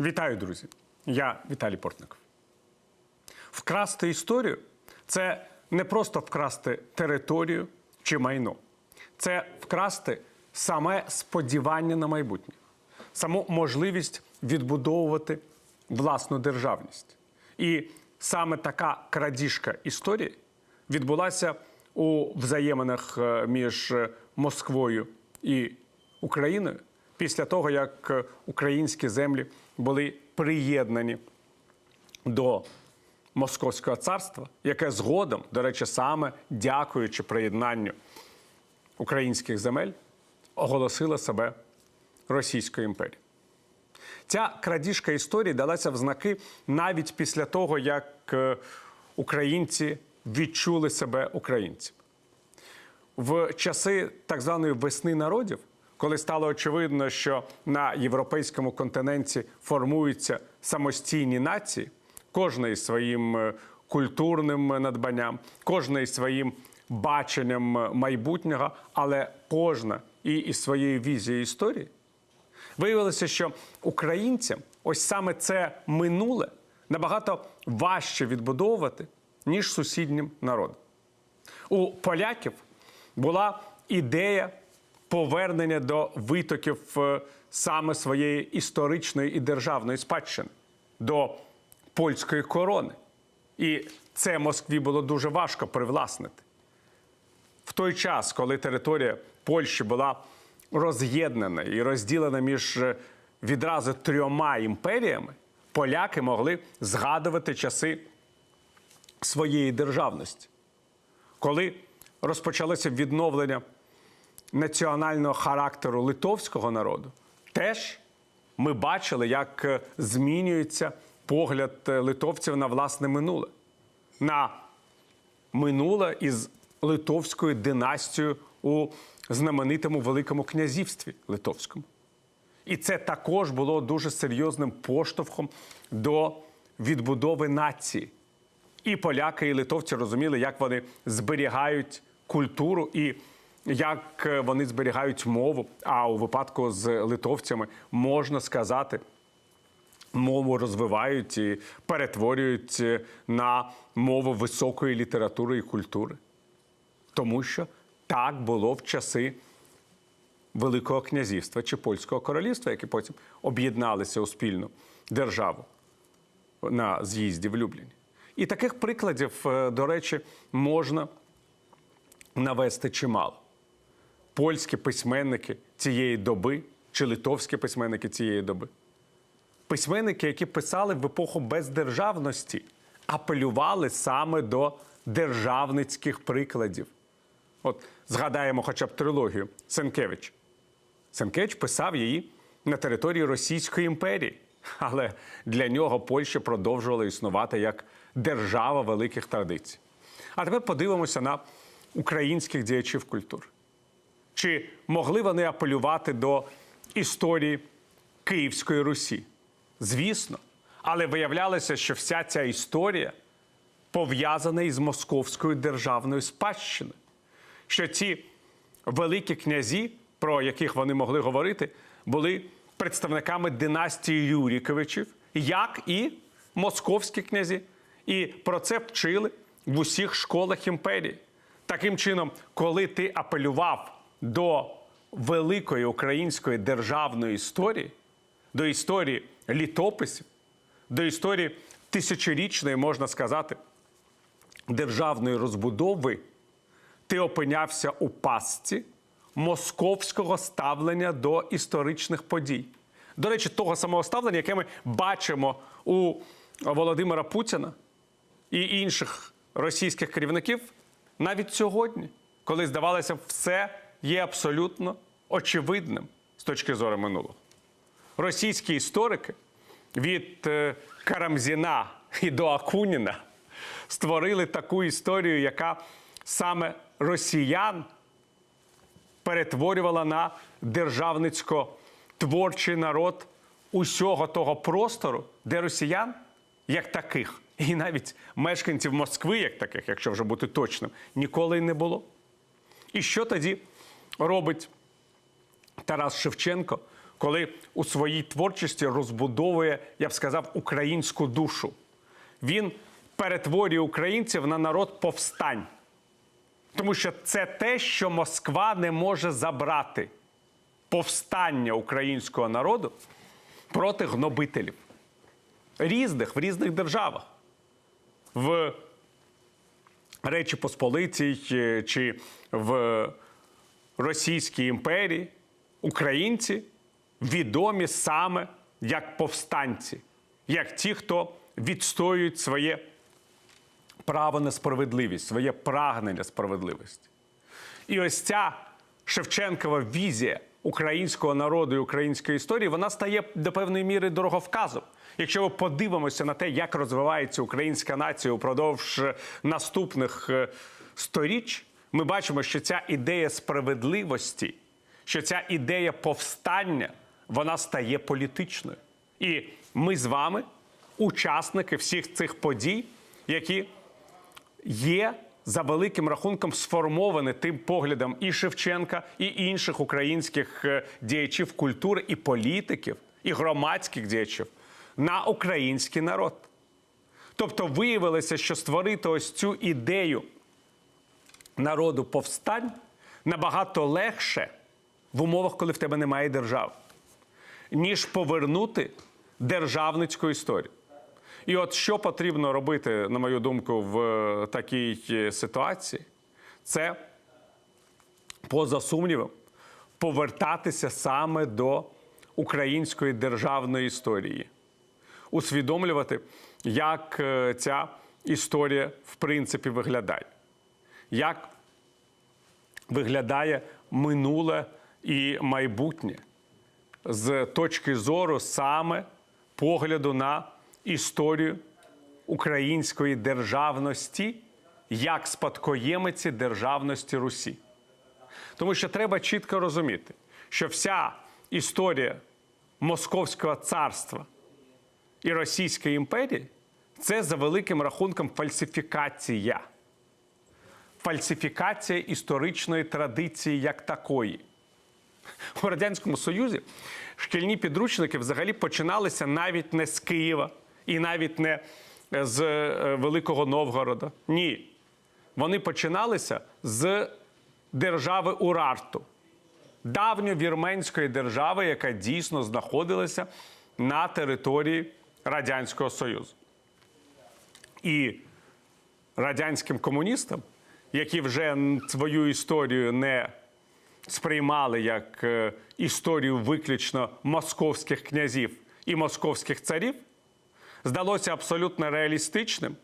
Вітаю, друзі! Я Віталій Портников. Вкрасти історію це не просто вкрасти територію чи майно, це вкрасти саме сподівання на майбутнє, саму можливість відбудовувати власну державність. І саме така крадіжка історії відбулася у взаєминах е, між Москвою і Україною після того, як е, українські землі були приєднані до Московського царства, яке згодом, до речі, саме дякуючи приєднанню українських земель, оголосило себе Російською імперією. Ця крадіжка історії далася в знаки навіть після того, як е, українці відчули себе українцями. В часи так званої весни народів, коли стало очевидно, що на європейському континенті формуються самостійні нації, кожна із своїм е, культурним надбанням, кожна із своїм баченням майбутнього, але кожна і із своєю візією історії. Виявилося, що українцям ось саме це минуле набагато важче відбудовувати, ніж сусіднім народам. У поляків була ідея повернення до витоків е, саме своєї історичної і державної спадщини, до польської корони. І це Москві було дуже важко привласнити. В той час, коли територія Польщі була роз'єднана і розділена між е, відразу трьома імперіями, поляки могли згадувати часи своєї державності. Коли розпочалося відновлення національного характеру литовського народу, теж ми бачили, як е, змінюється погляд е, литовців на власне минуле, на минуле із литовською династією у знаменитому Великому князівстві Литовському. І це також було дуже серйозним поштовхом до відбудови нації. І поляки, і литовці розуміли, як вони зберігають культуру і як е, вони зберігають мову. А у випадку з литовцями можна сказати, мову розвивають і перетворюють е, на мову високої літератури і культури. Тому що так було в часи Великого князівства чи Польського королівства, які потім об'єдналися у спільну державу на з'їзді в Любліні. І таких прикладів, е, до речі, можна навести чимало. Польські письменники цієї доби чи литовські письменники цієї доби. Письменники, які писали в епоху бездержавності, апелювали саме до державницьких прикладів. От згадаємо хоча б трилогію Сенкевич. Сенкевич писав її на території Російської імперії, але для нього Польща продовжувала існувати як держава великих традицій. А тепер подивимося на українських діячів культури. Чи могли вони апелювати до історії Київської Русі? Звісно. Але виявлялося, що вся ця історія пов'язана із московською державною спадщиною. Що ці великі князі, про яких вони могли говорити, були представниками династії Юріковичів, як і московські князі. І про це вчили в усіх школах імперії. Таким чином, коли ти апелював до великої української державної історії, до історії літописів, до історії тисячорічної, можна сказати, державної розбудови, ти опинявся у пастці московського ставлення до історичних подій. До речі, того самого ставлення, яке ми бачимо у Володимира Путіна і інших російських керівників навіть сьогодні, коли здавалося, все є абсолютно очевидним з точки зору минулого. Російські історики від е, Карамзіна і до Акуніна створили таку історію, яка саме росіян перетворювала на державницько-творчий народ усього того простору, де росіян як таких, і навіть мешканців Москви, як таких, якщо вже бути точним, ніколи й не було. І що тоді робить Тарас Шевченко, коли у своїй творчості розбудовує, я б сказав, українську душу. Він перетворює українців на народ повстань. Тому що це те, що Москва не може забрати повстання українського народу проти гнобителів різних в різних державах. В Речі Посполитій чи в Російській імперії українці відомі саме як повстанці, як ті, хто відстоюють своє право на справедливість, своє прагнення справедливості. І ось ця Шевченкова візія українського народу і української історії вона стає до певної міри дороговказом. Якщо ми подивимося на те, як розвивається українська нація упродовж наступних е, сторіч, ми бачимо, що ця ідея справедливості, що ця ідея повстання, вона стає політичною. І ми з вами учасники всіх цих подій, які є за великим рахунком сформовані тим поглядом і Шевченка, і інших українських е, діячів культури, і політиків, і громадських діячів на український народ. Тобто виявилося, що створити ось цю ідею народу повстань набагато легше в умовах, коли в тебе немає держави, ніж повернути державницьку історію. І от що потрібно робити, на мою думку, в е, такій е, ситуації, це поза сумнівом повертатися саме до української державної історії, усвідомлювати, як е, ця історія в принципі виглядає, як виглядає минуле і майбутнє з точки зору саме погляду на історію української державності як спадкоємиці державності Русі. Тому що треба чітко розуміти, що вся історія Московського царства і Російської імперії це за великим рахунком фальсифікація. Фальсифікація історичної традиції як такої. У Радянському Союзі шкільні підручники взагалі починалися навіть не з Києва і навіть не з е, Великого Новгорода. Ні. Вони починалися з держави Урарту, давньовірменської держави, яка дійсно знаходилася на території Радянського Союзу. І радянським комуністам, які вже свою історію не сприймали як е, історію виключно московських князів і московських царів, здалося абсолютно реалістичним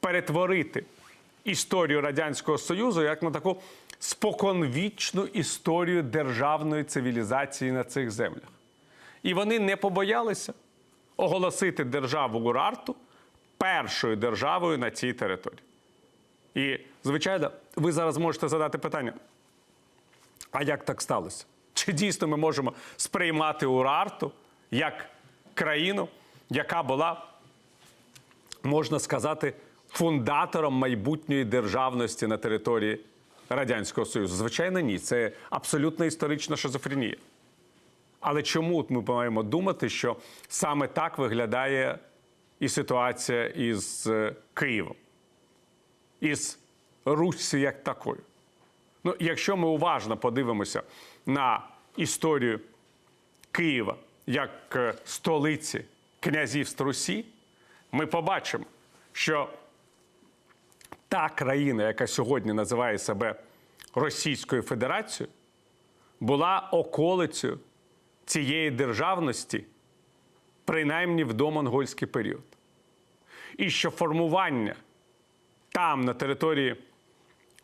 перетворити історію Радянського Союзу як на таку споконвічну історію державної цивілізації на цих землях. І вони не побоялися оголосити державу Урарту першою державою на цій території. І, звичайно, ви зараз можете задати питання: а як так сталося? Чи дійсно ми можемо сприймати Урарту як країну, яка була, можна сказати, фундатором майбутньої державності на території Радянського Союзу? Звичайно, ні. Це абсолютно історична шизофренія. Але чому ми маємо думати, що саме так виглядає і ситуація із е, Києвом, із Руссю як такою? Ну, якщо ми уважно подивимося на історію Києва як е, столиці князівств Русі, ми побачимо, що та країна, яка сьогодні називає себе Російською Федерацією, була околицею цієї державності, принаймні в домонгольський період. І що формування там, на території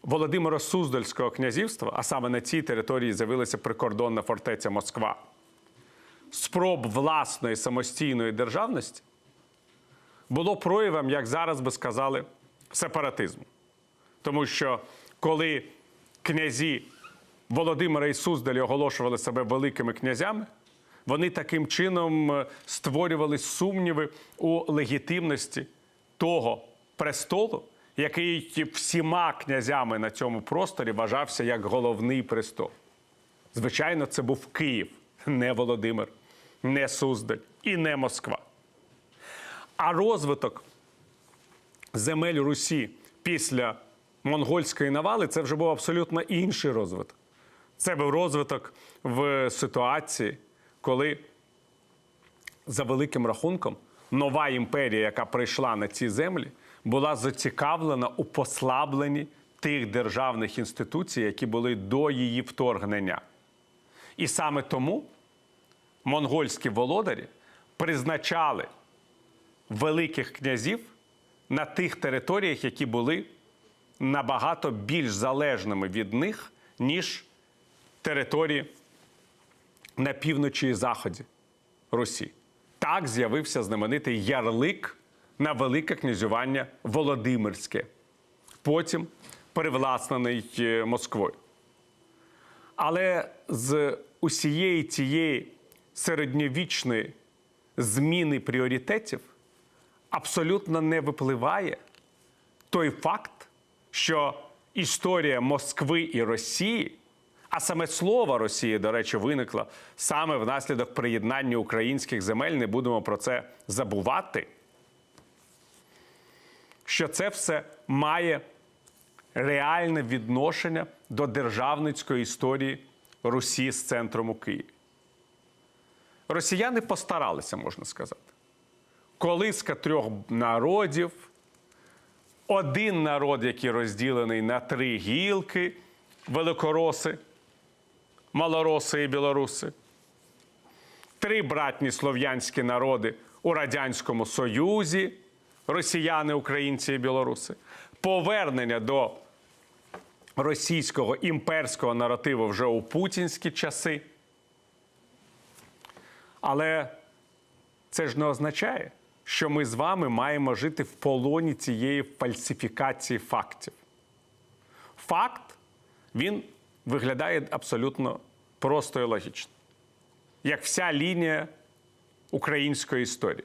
Володимира Суздальського князівства, а саме на цій території з'явилася прикордонна фортеця Москва, спроб власної самостійної державності було проявом, як зараз би сказали, сепаратизму. Тому що коли князі Володимира і Суздалі оголошували себе великими князями, вони таким чином е, створювали сумніви у легітимності того престолу, який всіма князями на цьому просторі вважався як головний престол. Звичайно, це був Київ. не Володимир, не Суздаль і не Москва. А розвиток земель Русі після монгольської навали це вже був абсолютно інший розвиток. Це був розвиток в ситуації, коли за великим рахунком нова імперія, яка прийшла на ці землі, була зацікавлена у послабленні тих державних інституцій, які були до її вторгнення. І саме тому монгольські володарі призначали великих князів на тих територіях, які були набагато більш залежними від них, ніж території на півночі і заході Русі. Так з'явився знаменитий ярлик на велике князювання Володимирське, потім привласнений е, Москвою. Але з усієї цієї середньовічної зміни пріоритетів абсолютно не випливає той факт, що історія Москви і Росії, а саме слово Росії, до речі, виникло саме внаслідок приєднання українських земель, не будемо про це забувати, що це все має реальне відношення до державницької історії Русі з центром у Києві. Росіяни постаралися, можна сказати. Колиска трьох народів, один народ, який розділений на три гілки великороси, малороси і білоруси, три братні слов'янські народи у Радянському Союзі, росіяни, українці і білоруси, повернення до російського імперського наративу вже у путінські часи. Але це ж не означає, що ми з вами маємо жити в полоні цієї фальсифікації фактів. Факт він виглядає абсолютно просто і логічно, як вся лінія української історії.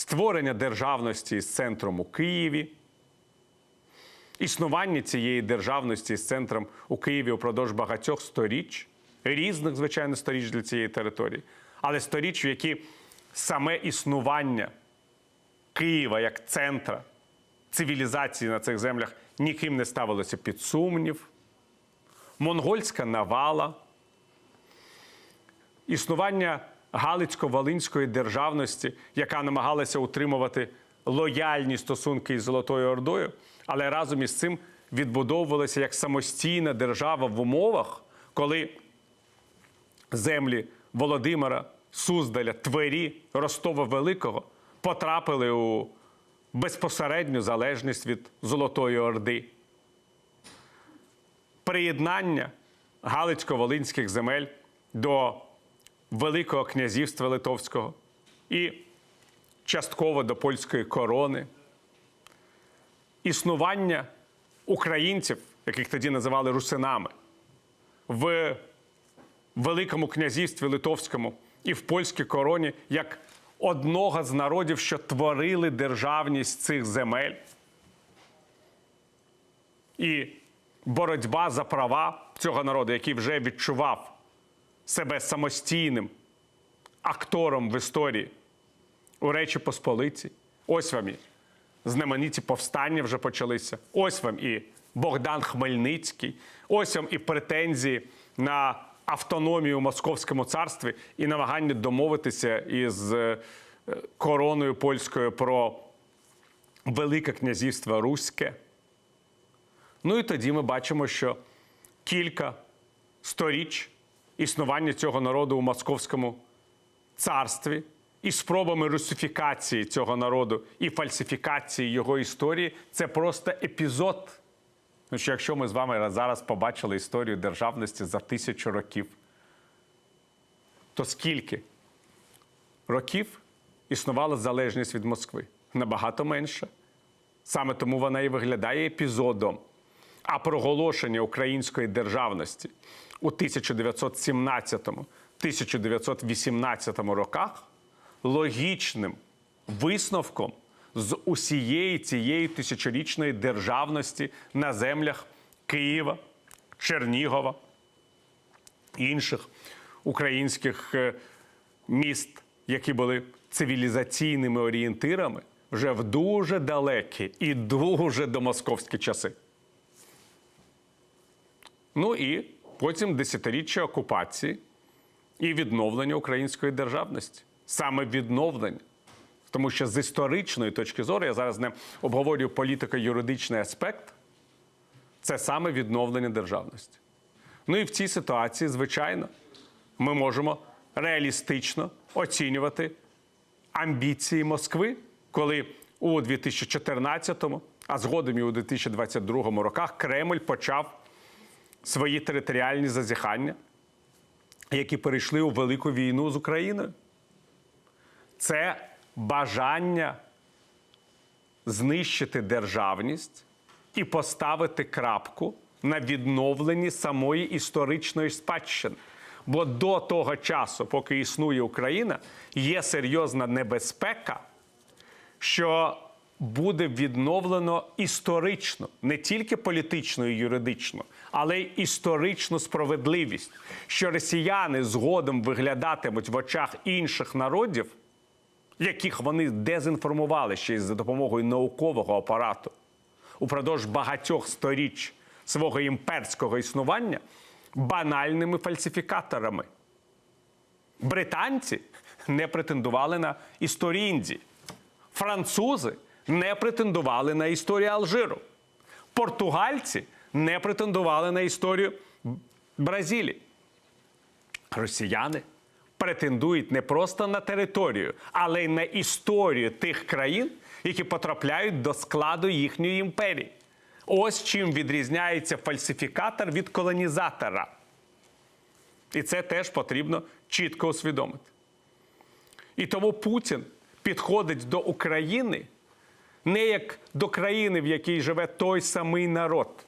Створення державності з центром у Києві, існування цієї державності з центром у Києві упродовж багатьох сторіч, різних, звичайно, сторіч для цієї території, але сторіч, в які саме існування Києва як центра цивілізації на цих землях ніким не ставилося під сумнів. Монгольська навала, існування Галицько-Волинської державності, яка намагалася утримувати лояльні стосунки із Золотою Ордою, але разом із цим відбудовувалася як самостійна держава в умовах, коли землі Володимира, Суздаля, Твері, Ростова Великого потрапили у безпосередню залежність від Золотої Орди. Приєднання Галицько-Волинських земель до Великого князівства Литовського і частково до польської корони, існування українців, яких тоді називали русинами, в Великому князівстві Литовському і в польській короні як одного з народів, що творили державність цих земель. І боротьба за права цього народу, який вже відчував себе самостійним актором в історії у Речі Посполиці. Ось вам і знамениті повстання вже почалися. Ось вам і Богдан Хмельницький, ось вам і претензії на автономію у Московському царстві і намагання домовитися із е, короною польською про Велике князівство Руське. Ну і тоді ми бачимо, що кілька сторіч існування цього народу у Московському царстві і спробами русифікації цього народу і фальсифікації його історії це просто епізод. Ну що якщо ми з вами зараз побачили історію державності за тисячу років, то скільки років існувала залежність від Москви? Набагато менше. Саме тому вона і виглядає епізодом. А проголошення української державності у 1917-1918 роках логічним висновком з усієї цієї тисячорічної державності на землях Києва, Чернігова інших українських е, міст, які були цивілізаційними орієнтирами вже в дуже далекі і дуже домосковські часи. Ну і потім десятиріччя окупації і відновлення української державності. Саме відновлення. Тому що з історичної точки зору я зараз не обговорюю політико-юридичний аспект, це саме відновлення державності. Ну і в цій ситуації, звичайно, ми можемо реалістично оцінювати амбіції Москви, коли у 2014, а згодом і у 2022 роках Кремль почав свої територіальні зазіхання, які перейшли у велику війну з Україною. Це бажання знищити державність і поставити крапку на відновленні самої історичної спадщини. Бо до того часу, поки існує Україна, є серйозна небезпека, що буде відновлено історично, не тільки політично і юридично, але й історичну справедливість, що росіяни згодом виглядатимуть в очах інших народів, яких вони дезінформували ще й за допомогою наукового апарату упродовж багатьох сторіч свого імперського існування банальними фальсифікаторами. Британці не претендували на історію Французи не претендували на історію Алжиру. Португальці не претендували на історію Бразилії. Росіяни претендують не просто на територію, але й на історію тих країн, які потрапляють до складу їхньої імперії. Ось чим відрізняється фальсифікатор від колонізатора. І це теж потрібно чітко усвідомити. І тому Путін підходить до України не як до країни, в якій живе той самий народ,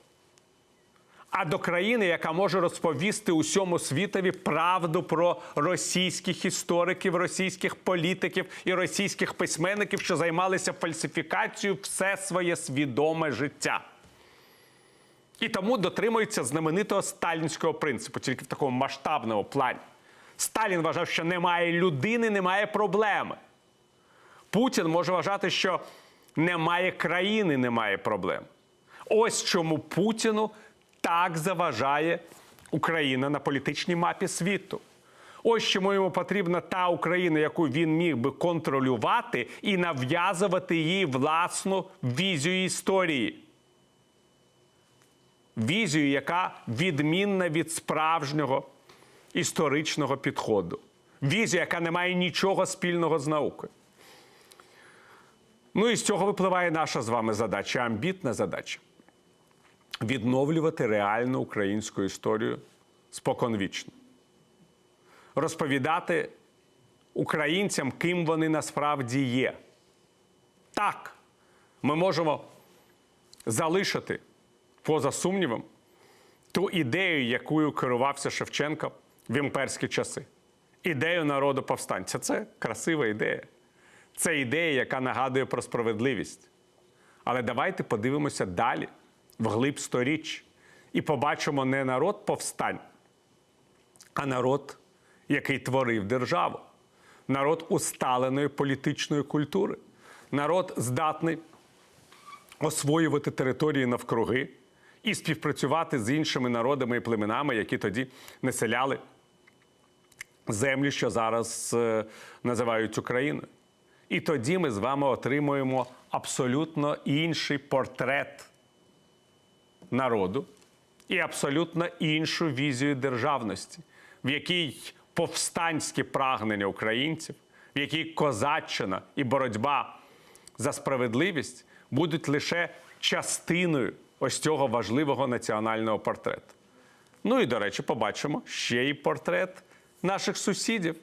а до країни, яка може розповісти усьому світові правду про російських істориків, російських політиків і російських письменників, що займалися фальсифікацією все своє свідоме життя. І тому дотримується знаменитого сталінського принципу, тільки в такому масштабному плані. Сталін вважав, що немає людини, немає проблеми. Путін може вважати, що немає країни, немає проблем. Ось чому Путіну так заважає Україна на політичній мапі світу. Ось чому йому потрібна та Україна, яку він міг би контролювати і нав'язувати їй власну візію історії. Візію, яка відмінна від справжнього історичного підходу. Візію, яка не має нічого спільного з наукою. Ну і з цього випливає наша з вами задача, амбітна задача відновлювати реальну українську історію споконвічно. Розповідати українцям, ким вони насправді є. Так, ми можемо залишити поза сумнівом ту ідею, якою керувався Шевченко в імперські часи. Ідею народу повстанця. Це красива ідея. Це ідея, яка нагадує про справедливість. Але давайте подивимося далі, вглиб сторіч, і побачимо не народ повстань, а народ, який творив державу, народ усталеної політичної культури, народ здатний освоювати території навкруги і співпрацювати з іншими народами і племенами, які тоді населяли землі, що зараз е, називають Україною. І тоді ми з вами отримуємо абсолютно інший портрет народу і абсолютно іншу візію державності, в якій повстанські прагнення українців, в якій козаччина і боротьба за справедливість будуть лише частиною ось цього важливого національного портрету. Ну і, до речі, побачимо ще й портрет наших сусідів,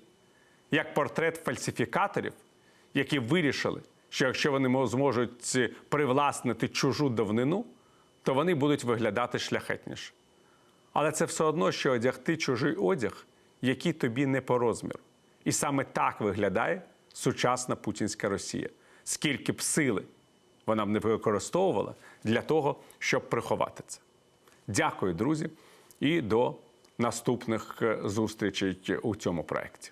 як портрет фальсифікаторів, які вирішили, що якщо вони зможуть привласнити чужу давнину, то вони будуть виглядати шляхетніше. Але це все одно, що одягти чужий одяг, який тобі не по розміру. І саме так виглядає сучасна путінська Росія. Скільки б сили вона б не використовувала для того, щоб приховати це. Дякую, друзі, і до наступних е, зустрічей у цьому проєкті.